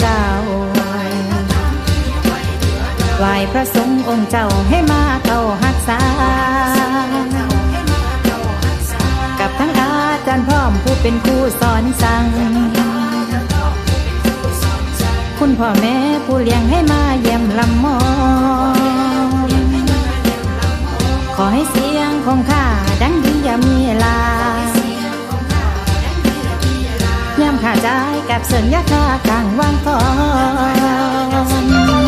เจ้าไหวพระสงฆ์องค์เจ้าให้มาเข้าหักษา กับทั้งอาจารย์พร้อมผู้เป็นครูสอนสั่ง คุณพ่อแม่ผู้เลี้ยงให้มาเยี่ยมลำมอง ขอให้เสียงของข้าดังดีอย่ามีลา ได้กับสันยาคากลางวันพร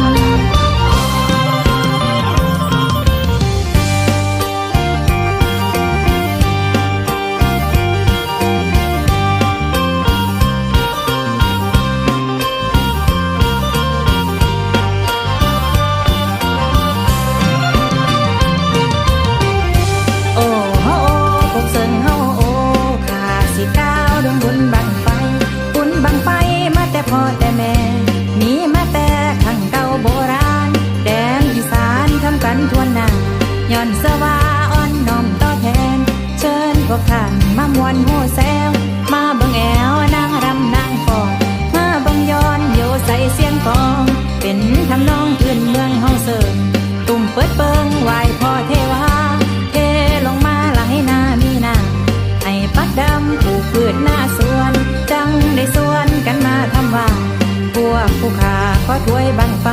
องขึ้นเมืองเฮาเสิร์ฟตุ่มเปิดเปิงไหวพ่อเทวาเทลงมาหลายนามีนาให้ปัดดำปูกพืชหน้าสวน จังได้สวนกันมาทำว่าพวกผู้ขาขอถ้วยบังไฟ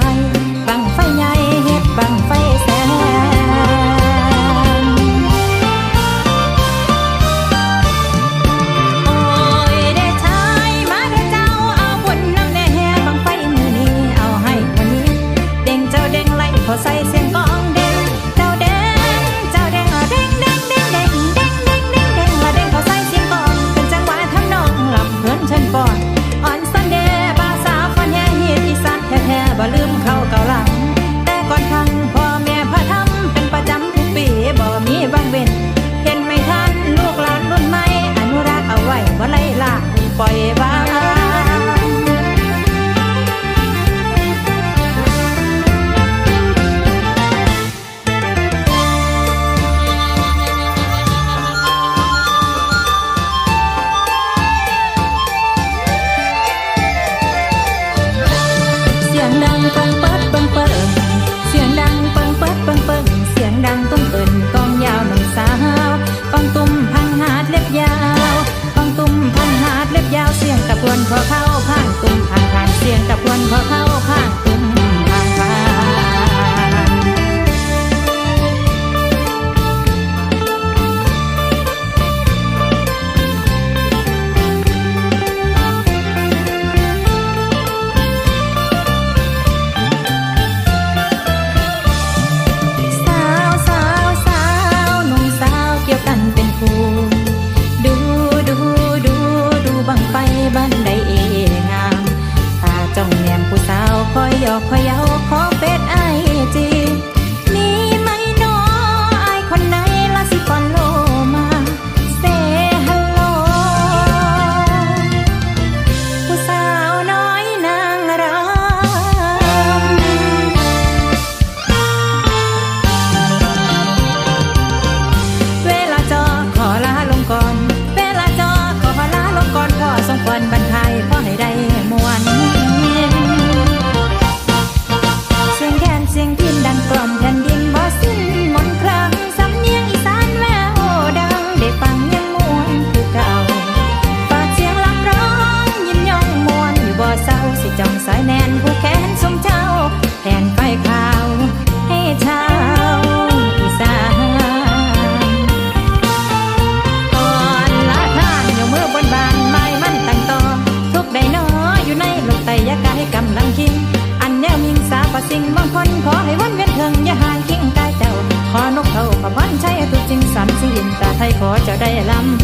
lắm.